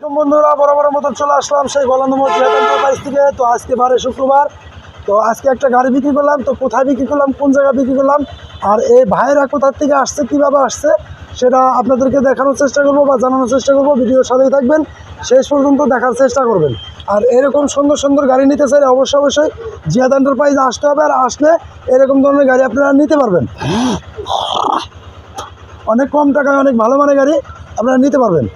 বন্ধুরা, বড় মতন চলে আসলাম সেই গলান্দমর প্রাইস থেকে। তো আজকে বারে শুক্রবার। তো আজকে একটা গাড়ি বিক্রি করলাম। তো কোথায় বিক্রি করলাম, কোন জায়গায় বিক্রি করলাম, আর এই ভাইয়েরা কোথার থেকে আসছে, কীভাবে আসছে, সেটা আপনাদেরকে দেখানোর চেষ্টা করব বা জানানোর চেষ্টা করব। ভিডিওর সাথেই থাকবেন, শেষ পর্যন্ত দেখার চেষ্টা করবেন। আর এরকম সুন্দর সুন্দর গাড়ি নিতে চাইলে অবশ্যই অবশ্যই জিয়াদ এন্টারপ্রাইজ আসতে হবে। আর আসলে এরকম ধরনের গাড়ি আপনারা নিতে পারবেন। অনেক কম টাকায়, অনেক ভালো মানের গাড়ি আপনারা নিতে পারবেন।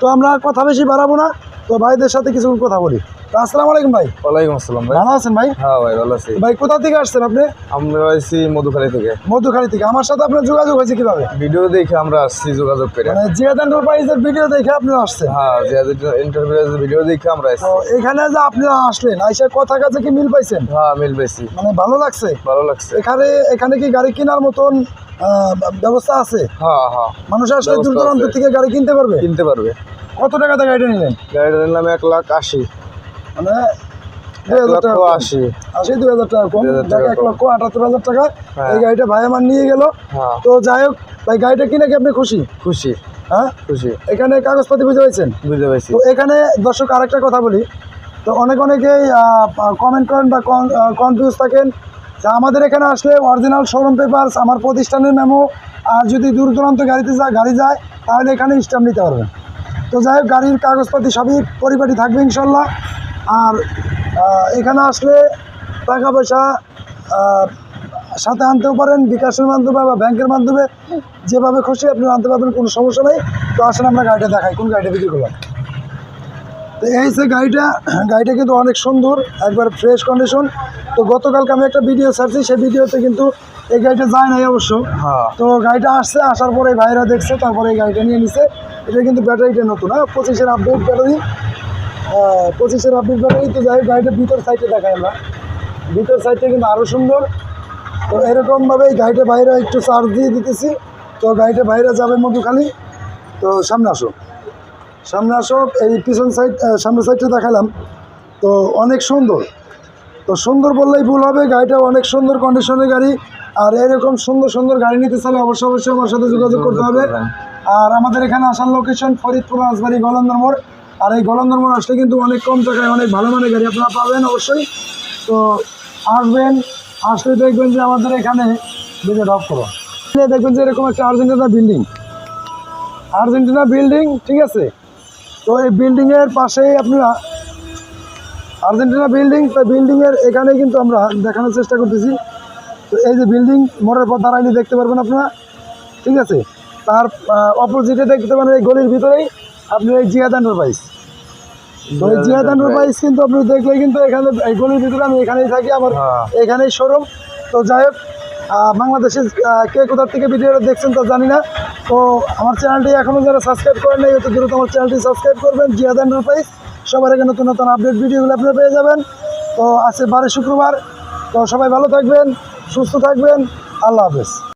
তো আমরা কথা বেশি বাড়াবো না। তো ভাইদের সাথে কিছু কথা বলি। তো আসসালামু আলাইকুম ভাই। ওয়ালাইকুম আসসালাম ভাই। ভালো আছেন ভাই? হ্যাঁ ভাই ভালো আছি। ভাই কোথা থেকে আসছেন আপনি? আমরা আছি মধুখালী থেকে। মধ্যখালী থেকে। আমার সাথে আপনার যোগাযোগ হয়েছে কীভাবে? ভিডিও দেখে আমরা আসছি যোগাযোগ করে। মানে জিয়াদ এন্টারপ্রাইজের ভিডিও দেখে আপনি আসছেন? হ্যাঁ জিয়াদের ইন্টারভিউ ভিডিও দেখে আমরা আসছি। এখানে যে আপনি আসলেন আইসা কথা কাছে কি মিল পাইছেন? হ্যাঁ মিল পেয়েছি মানে ভালো লাগছে? ভালো লাগছে। এখানে এখানে কি গাড়ি কেনার মতন ব্যবস্থা আছে? হ্যাঁ হ্যাঁ। মানুষ আসলে দূর দূরান্ত থেকে গাড়ি কিনতে পারবে? কিনতে পারবে। কত টাকাতে গাড়িটা নিলেন? গাড়িটার নিলাম এক লাখ আশি। মানে দুই এক হাজার লক্ষ টাকা কম। আশি আশি দুই হাজার টাকা কম। 2000 টাকা এক কম। লক্ষ হাজার টাকা। এই গাড়িটা ভাই আমার নিয়ে গেল। তো যাই হোক ভাই গাড়িটা কিনে কি আপনি খুশি? খুশি। খুশি। এখানে কাগজপাতি বুঝে পেয়েছেন বুঝতে পারছি এখানে দর্শক আরেকটা কথা বলি। তো অনেক অনেকেই কমেন্ট করেন বা কনফিউজ থাকেন যে আমাদের এখানে আসলে অরিজিনাল শোরুম পেপারস আমার প্রতিষ্ঠানের মেমো আর যদি দূর দূরান্ত গাড়িতে যায় গাড়ি যায় তাহলে এখানে স্ট্যাম্প নিতে পারবেন। তো যাই হোক গাড়ির কাগজপাতি সবই পরিপাটি থাকবে ইনশাল্লাহ। আর এখানে আসলে টাকা পয়সা সাথে আনতেও পারেন বিকাশের মাধ্যমে বা ব্যাংকের মাধ্যমে যেভাবে খুশি আপনি আনতে পারবেন কোনো সমস্যা নেই। তো আসলে আমরা গাড়িটা দেখাই কোন গাড়িটা বিক্রি করলাম। তো এই যে গাড়িটা গাড়িটা কিন্তু অনেক সুন্দর একবার ফ্রেশ কন্ডিশন তো গতকালকে আমি একটা ভিডিও ছাড়ছি সেই ভিডিওতে কিন্তু এই গাড়িটা যায় নাই অবশ্য। হ্যাঁ। তো গাড়িটা আসছে আসার পরে ভাইরা দেখছে তারপরে এই গাড়িটা নিয়ে নিছে। এটা কিন্তু ব্যাটারিটা নতুন হ্যাঁ? পঁচিশের আপডেট ব্যাটারি পঁচিশের আপডেট ব্যাটারি তো যাই গাড়িটা ভিতর সাইডে দেখাই আমরা। ভিতর সাইডটা কিন্তু আরও সুন্দর। তো এরকমভাবে এই গাড়িটা বাইরে একটু চার্জ দিয়ে দিতেছি। তো গাড়িটা বাইরে যাবে মধুখালি। তো সামনে আসো। সামনে আসো, এই পিছন সাইড সামনের সাইডটা দেখালাম। তো অনেক সুন্দর। তো সুন্দর বললেই ভুল হবে, গাড়িটা অনেক সুন্দর কন্ডিশনের গাড়ি। আর এরকম সুন্দর সুন্দর গাড়ি নিতে চাইলে অবশ্যই অবশ্যই আমার সাথে যোগাযোগ করতে হবে। আর আমাদের এখানে আসার লোকেশন ফরিদপুর, রাজবাড়ি, গলন্দর মোড়। আর এই গলন্দর মোড় আসলে কিন্তু অনেক কম টাকায় অনেক ভালো মানের গাড়ি আপনারা পাবেন অবশ্যই। তো আসবেন, আসলে দেখবেন যে আমাদের এখানে দিকে ড্রপ করো। দেখবেন যে এরকম একটা আর্জেন্টিনা বিল্ডিং আর্জেন্টিনা বিল্ডিং ঠিক আছে? তো এই বিল্ডিংয়ের পাশেই আপনারা আর্জেন্টিনা বিল্ডিং তো বিল্ডিংয়ের এখানেই কিন্তু আমরা দেখানোর চেষ্টা করতেছি। তো এই যে বিল্ডিং মোড়ের পর দাঁড়াইলে দেখতে পারবেন আপনারা। ঠিক আছে? তার অপোজিটে দেখতে পারেন এই গলির ভিতরেই আপনি এই জিয়াদ এন্টারপ্রাইজ তো এই জিয়াদ এন্টারপ্রাইজ কিন্তু আপনি দেখলে কিন্তু এখানে এই গলির ভিতরে আমি এখানেই থাকি আমার হ্যাঁ। এখানেই শোরুম। তো যাই হোক বাংলাদেশের কে কোথার থেকে ভিডিওটা দেখছেন তা জানি না। তো আমার চ্যানেলটি এখনও যারা সাবস্ক্রাইব করেন নাই অত দ্রুত আমার চ্যানেলটি সাবস্ক্রাইব করবেন। জিয়াদ এন্টারপ্রাইজ সবার আগে নতুন নতুন আপডেট ভিডিওগুলো আপনারা পেয়ে যাবেন। তো আছে বারে শুক্রবার। তো সবাই ভালো থাকবেন সুস্থ থাকবেন। আল্লাহ হাফেজ।